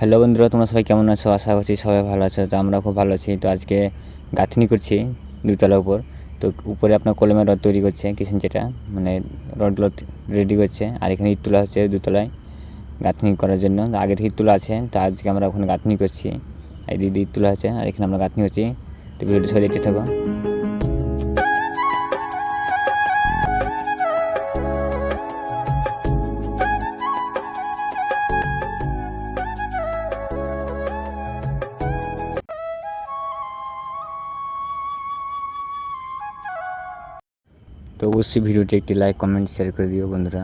Hello বন্ধুরা, তোমরা সবাই কেমন আছো? আশা করছি সবাই ভালো আছো। তো আমরা খুব ভালো আছি। তো আজকে গাঁথনি করছি দুতলার উপর। তো উপরে আপনার কলমের রড তৈরি করছে কিষেন যেটা। মানে রডগুলো রেডি করছে। আর এখানে ইট তোলা হচ্ছে দুতলায় গাঁথনি করার জন্য। আগে থেকে ইট তোলা আছে। তো আজকে আমরা ওখানে গাঁথনি করছি। এই দিদি ইট তোলা আছে আর এখানে আমরা গাঁথনি করছি। তো ভিডিওটি সবাই দেখতে থাকো। তো অবশ্যই ভিডিওটি একটি লাইক কমেন্ট শেয়ার করে দিও বন্ধুরা।